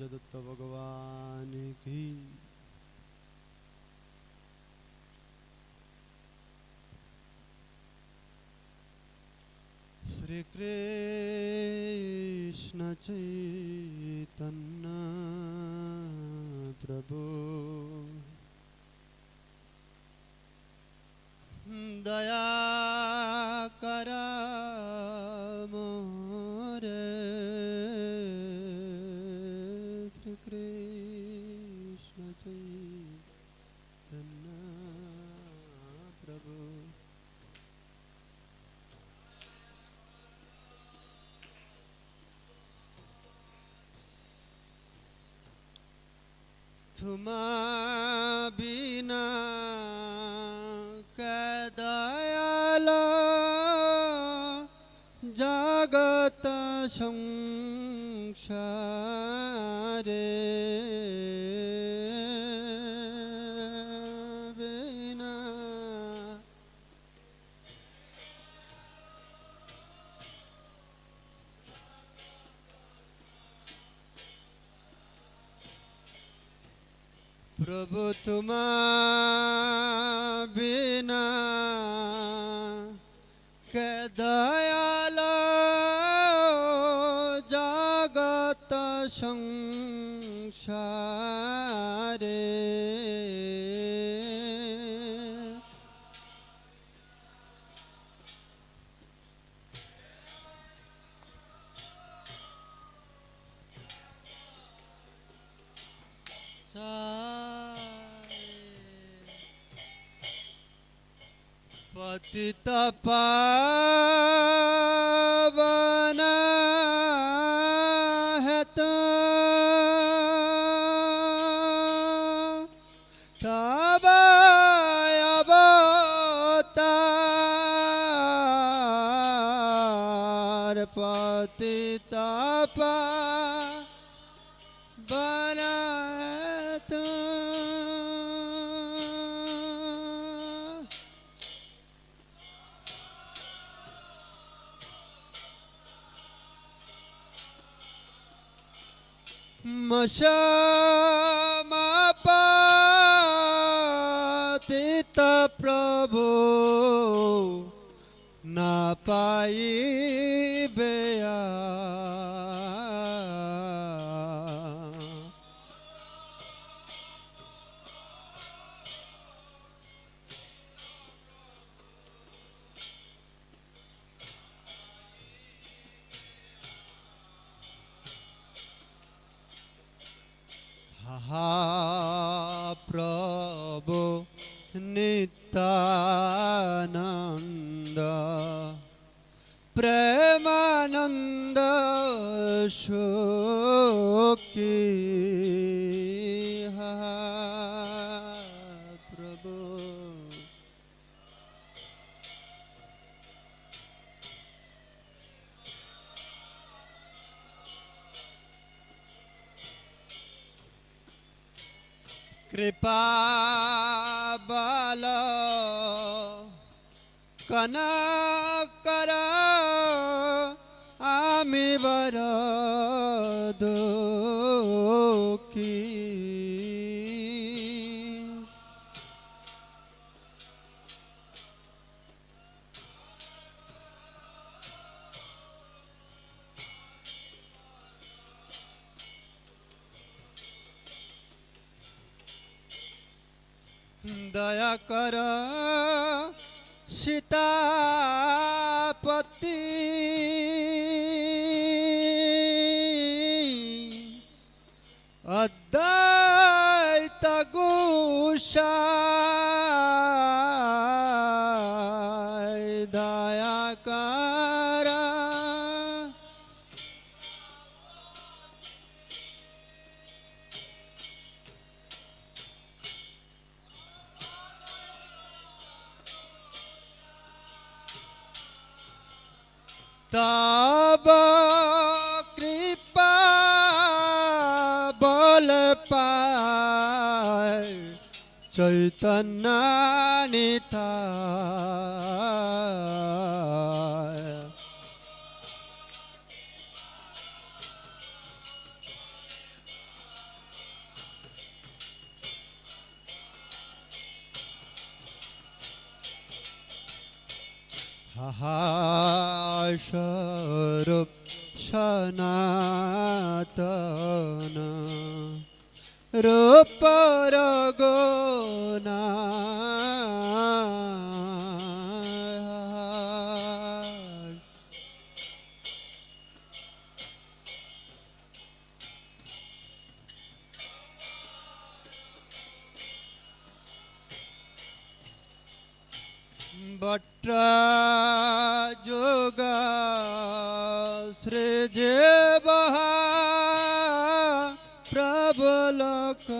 राजदत्त भगवान की। श्री कृष्ण चैतन्य प्रभु। दया তোমা বিনা কেদয়াল জগত সংসার। তোমার ਤਪਾ Papai. বল কন কর আমি বর দুঃখী। কর সীতাপতি তব কৃপা বল পায় চৈতন্য রূপর গোনা বট্রা Look.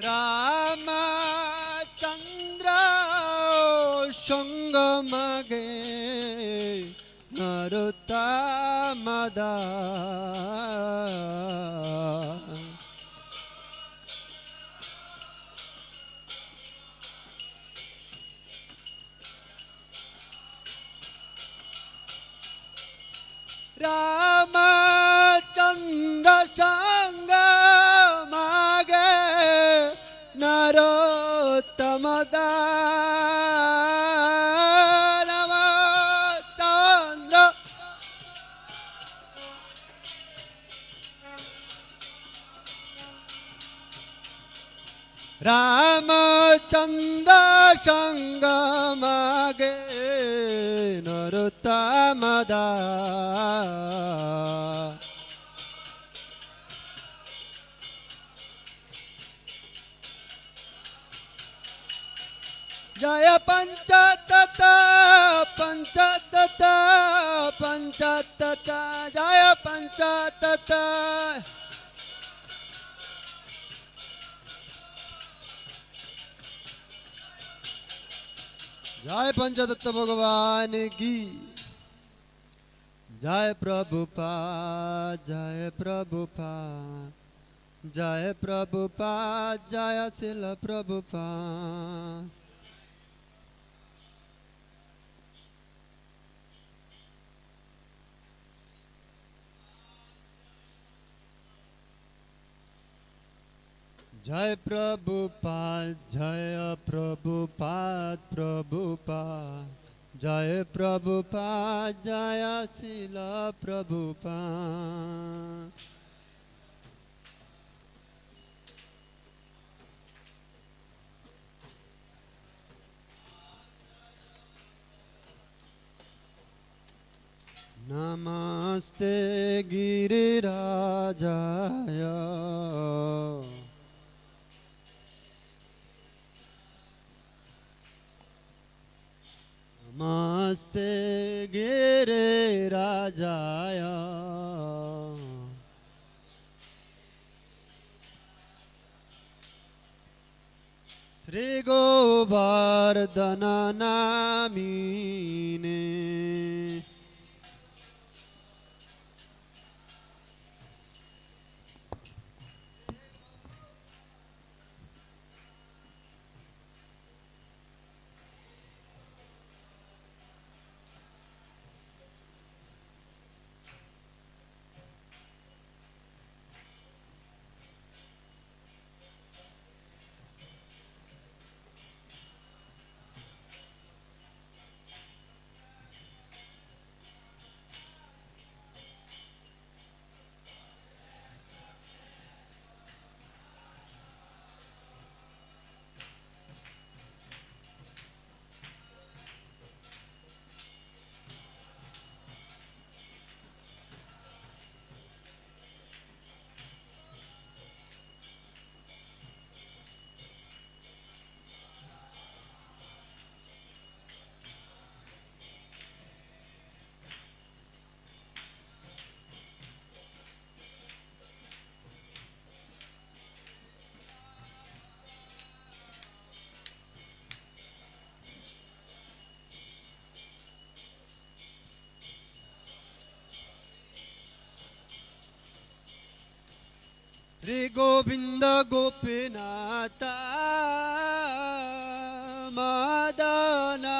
Narutamada Narutamada Nanda Sangamage Narutamada Jaya Panchatata Panchatata Panchatata জয় পঞ্চদত্ত ভগবান কি? জয় প্রভুপা জয় প্রভুপা জয় প্রভুপা জয় শিল প্রভুপা। জয় প্রভুপাদ জয় প্রভুপাদ প্রভুপাদ জয় প্রভুপাদ জয় শিল প্রভুপাদ મસ્તે ગેરે રાજાયા શ્રી ગોબર્ધન નામીને श्री गोविंद गोपीनाता मादाना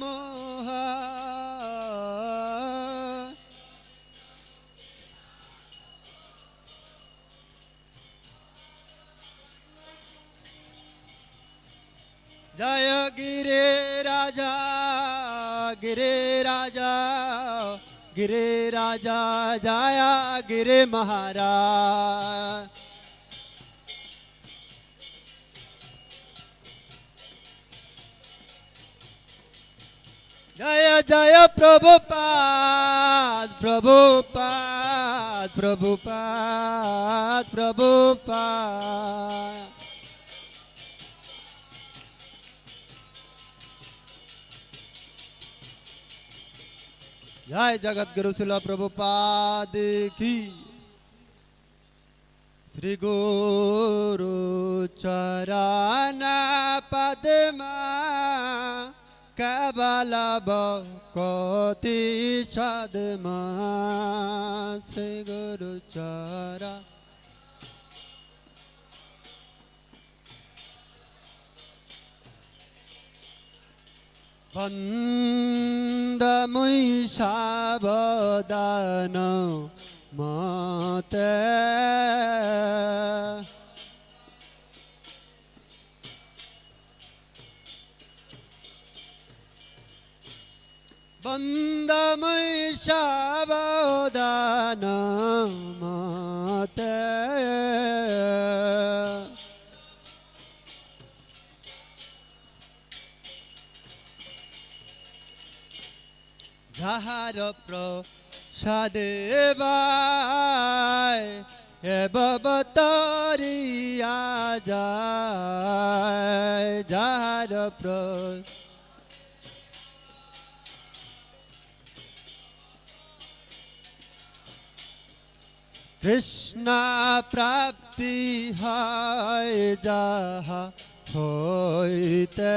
मोहा जय गिरे राजा गिरे राजा गिरे राजा, जाया गिरे महाराज। जय जय प्रभुपाद प्रभुपाद प्रभुपाद प्रभुपाद जय जगत गुरु शिला प्रभुपाद की। श्री गुरु चरण पदमा কবলব কোতি সদমা শ্রী গুরু চরণ বন্দমুই সাবদান মতে সাবদান মতে যাহার প্রসাদে এবতরিয়া যায়। যাহার कृष्ण प्राप्ति हाय जहा होते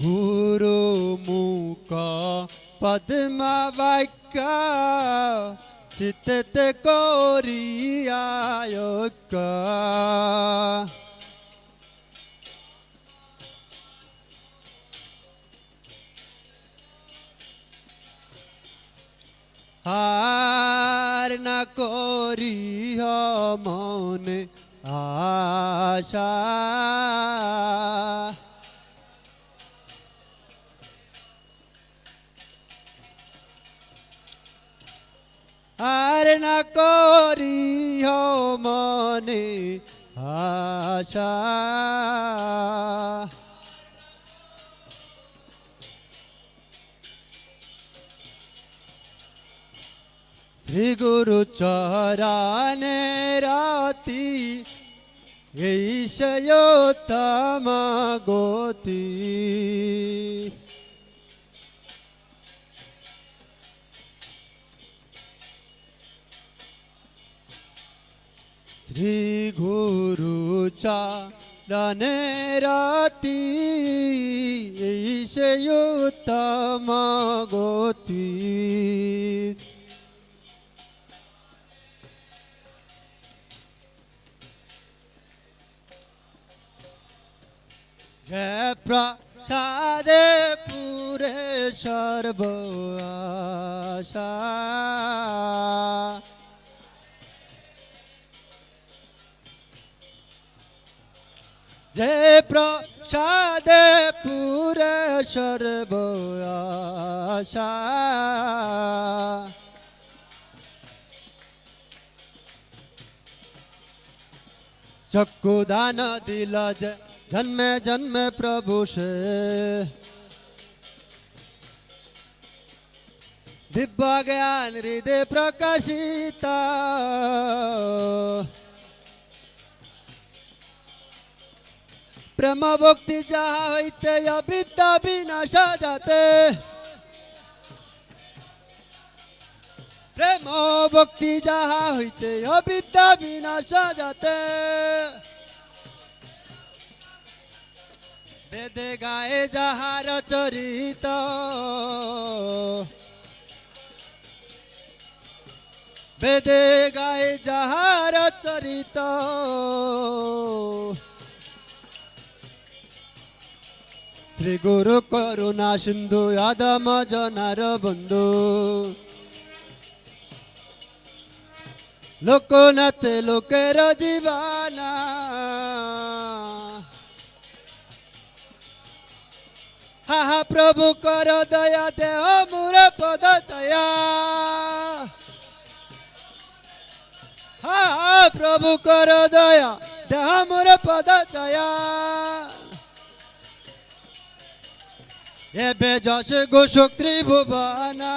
गुरु मुख पद्मावक चित्त कोरिया योग আর না করিহ মনে আশা। আর না করিহ মনে আশা। গুরু চরণে রাতি সয়োত্তম গতি। শ্রী গুরু চরণে রাতি সয়োত্তম গতি। প্রসাদে পুরে সর্ব আশা জয় প্রসাদে পুরে সর্ব আশা চক্ষু দান দিল যে जन्म जन्म प्रभु से। दिव्य ज्ञान हृदय प्रकाशिता। प्रेम भक्ति जहा अविद्या जाते। प्रेम भक्ति जहा अविद्या जाते। বেদে গায়ে যাহা রচনা চরিত। বেদে গায়ে যাহার চরিত। শ্রী গুরু করুণা সিন্ধু আদম জনার বন্ধু। লোকনাথ লোকের জীবানা হা হা প্রভু কর দয়া দেহ মূর পদ চয়া হা হা প্রভু কর দয়া দেহ মূর পদ চয়া এবে যশ ঘোষক ত্রিভুবনা।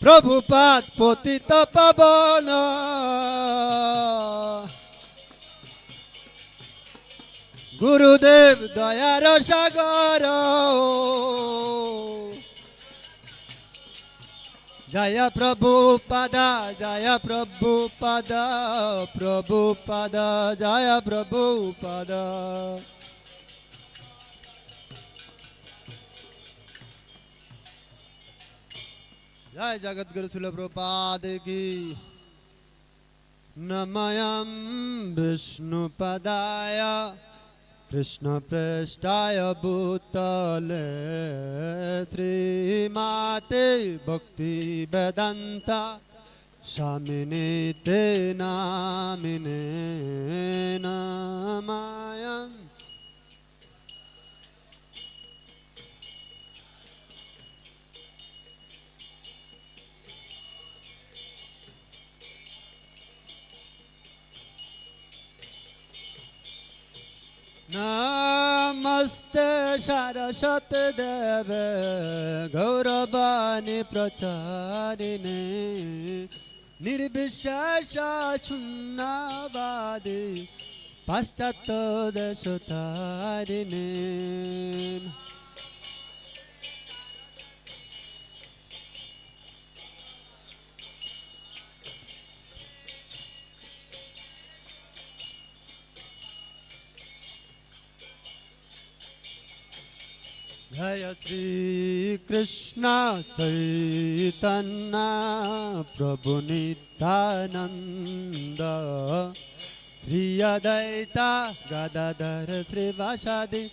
প্রভুপাত পতিত পাবনা। গুরুদেব দয়ার সাগর। জয় প্রভু পাদা, জয় প্রভু পাদা প্রভু পাদা, জয় প্রভু পাদা। জয় জগৎগুরু ছিল প্রপাদ কি? নময়ম বিষ্ণু পদায় পৃষ্ঠায় ভূতলে শ্রীমাতে ভক্তি বেদান্তা স্বামিনীতে নামিনে নময়ম। नमस्ते सरस्वत देव गौरवाणी प्रचारिणे निर्विशेष शून्यवादी पाश्चात्य देशतारिणे जय श्रीकृष्ण चै प्रभुनितानन्द प्रभुनिदानन्द हियदयिता श्रीवासादि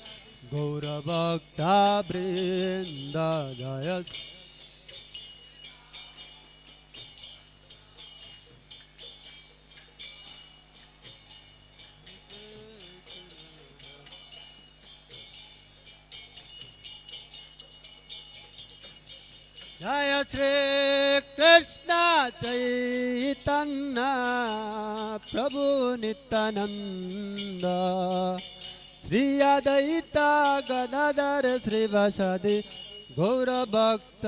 गौरभक्ता वृन्द जय श्री जय श्रीकृष्ण चैतन्न प्रभु नितानन्द श्रियदयिता गदार श्रीवसदि गौरभक्तवृन्द।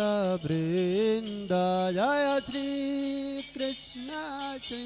जय श्रीकृष्ण चै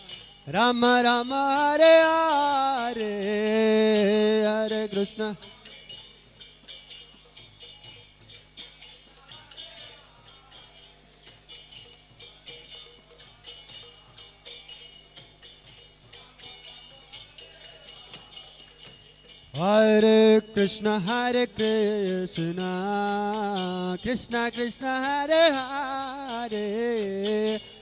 Ram Ram Hare Hare Hare Krishna Hare Krishna, Hare Krishna, Krishna Krishna, Hare Hare.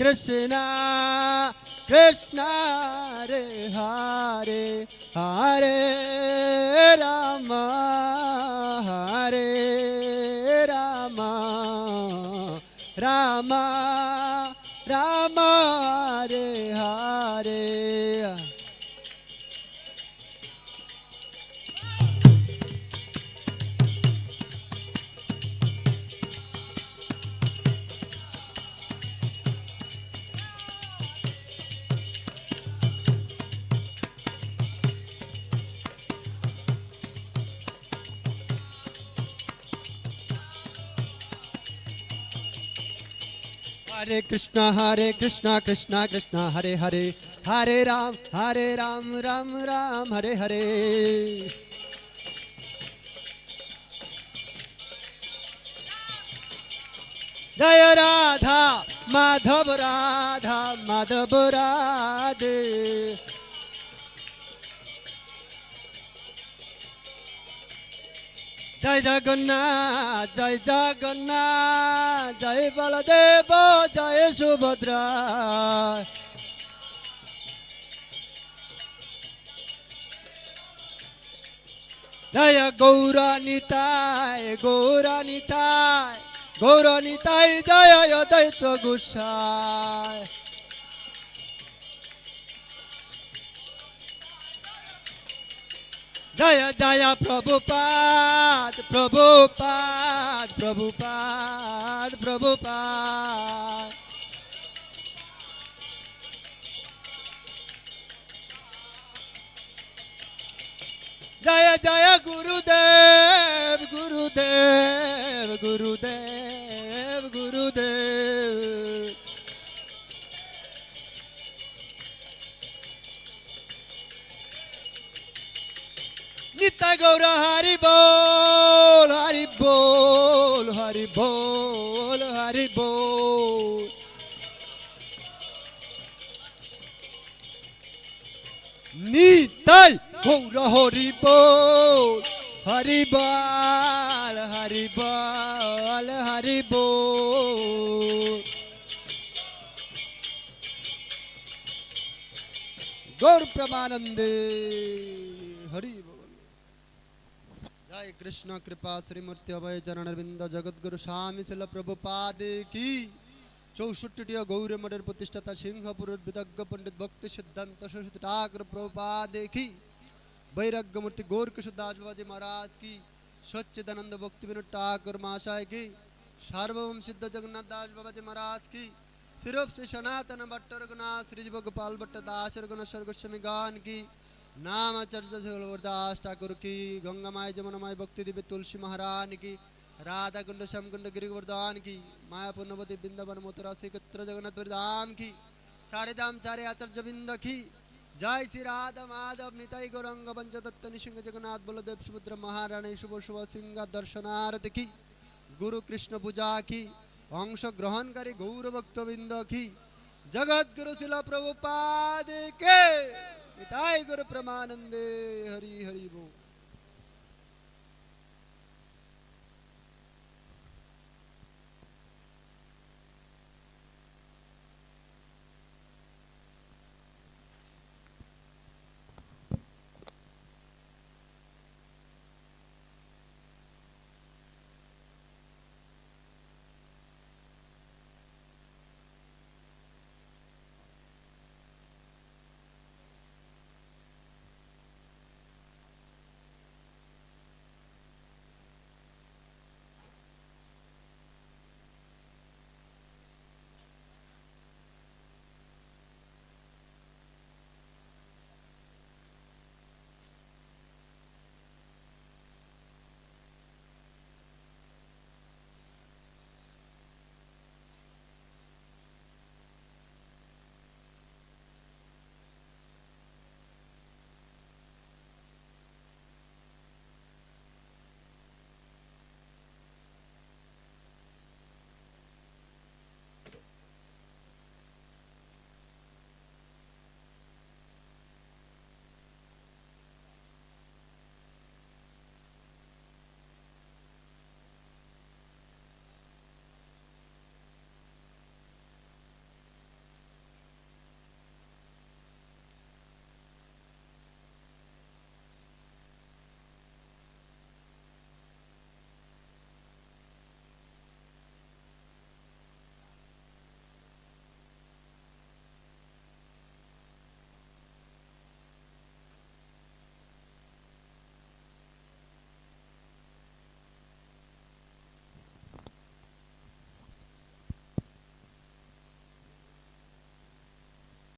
Krishna Krishna Hare Hare Ram हरे राम राम। हरे कृष्णा हरे कृष्णा कृष्णा कृष्णा, हरे हरे। हरे राम हरे राम राम राम, हरे हरे। जय राधा, माधव राधा, माधव राधे। জয় জগন্নাথ জয় জগন্নাথ, জয় বলদেব, জয় সুভদ্রা। জয় গৌরানিতায় গৌরানিতায় গৌরানিতায় জয় দৈত গোসায় Jaya Jaya Prabhupada, Prabhupada, Prabhupada, Prabhupada. Jaya Jaya Gurudev, Gurudev, Gurudev. Gour Hari বল হরি বল হরি বল হরি বল নিতাই গৌর হরি বল হরি বল হরি বল হরি বল গৌর প্রেমানন্দে জয় কৃষ্ণ কৃপা শ্রীমূর্তি অভয় চরণবিন্দ জগৎগুরু স্বামী শিল প্রভুপাদে কি চৌষট্টি গৌর মঠের প্রতিষ্ঠাতা সিংহপুর বিদজ্ঞ পণ্ডিত ভক্তি সিদ্ধান্ত সরস্বতী ঠাকুর প্রভুপাদে কি বৈরাগ্যমূর্তি গৌরকিশোর দাস বাবাজি মহারাজ কি সচ্চিদানন্দ ভক্তি বিনোদ ঠাকুর মহাশয় কি সার্বভৌম সিদ্ধ জগন্নাথ দাস বাবাজি মহারাজ কি सिर्फ श्री सनातन भट्ट रघुनाथ श्री जी गोपाल भट्ट दास रघुनाथ गोस्वामी गान नामाचार्य गुरदास ठाकुर की गंगा माए जमुना माए भक्ति दिव्य तुलसी महारान की राधा कुंड श्याम कुंड गिरी वरदान की माया पूर्णवती बिंदावन मोतरा श्री कत्र जगन्नाथ वरदाम की सारे दाम चारे आचार्य बिंद की जय श्री राधा माधव निताई गौरंग पंचदत्त निशिंग जगन्नाथ बलदेव सुभद्र महारानी शुभ शुभ श्रृंगा दर्शनार्थ की गुरु कृष्ण पूजा की अंश ग्रहणकारी गौर भक्तबिंद की जगत गुरु शिला प्रभुपाद के પિતાય ગુરુ પ્રમાનંદે હરિ હરિ બોલ